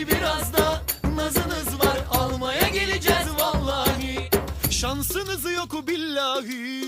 Belki biraz da nazınız var almaya geleceğiz vallahi. Şansınız yok billahi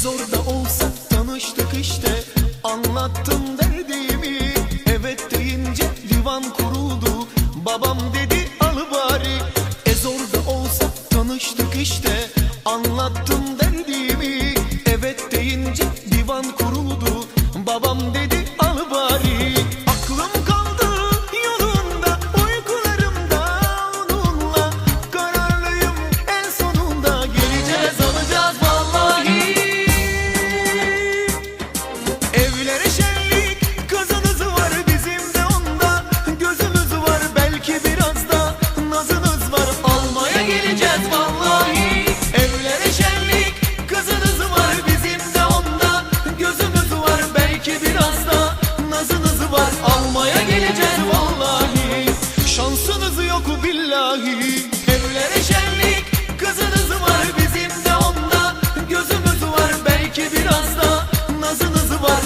zor da olsa tanıştık işte. Anlattım derdimi Evet deyince divan kuruldu. Babam dedi al bari. E zor da olsa tanıştık işte. Anlattım derdimi Evet deyince divan kuruldu. var almaya geleceğiz vallahi. Şansınız yok billahi? Evlere şenlik kızınız var bizim de onda. Gözümüz var belki biraz da nazınız var